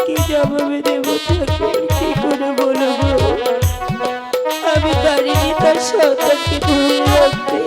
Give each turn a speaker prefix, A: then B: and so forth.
A: শ্বশুর ঠাকুরের কাছে কি জবাবে দেব ঠাকুর কি করে বলব? আমি পারিনি তার সন্তানকে ধরে রাখতে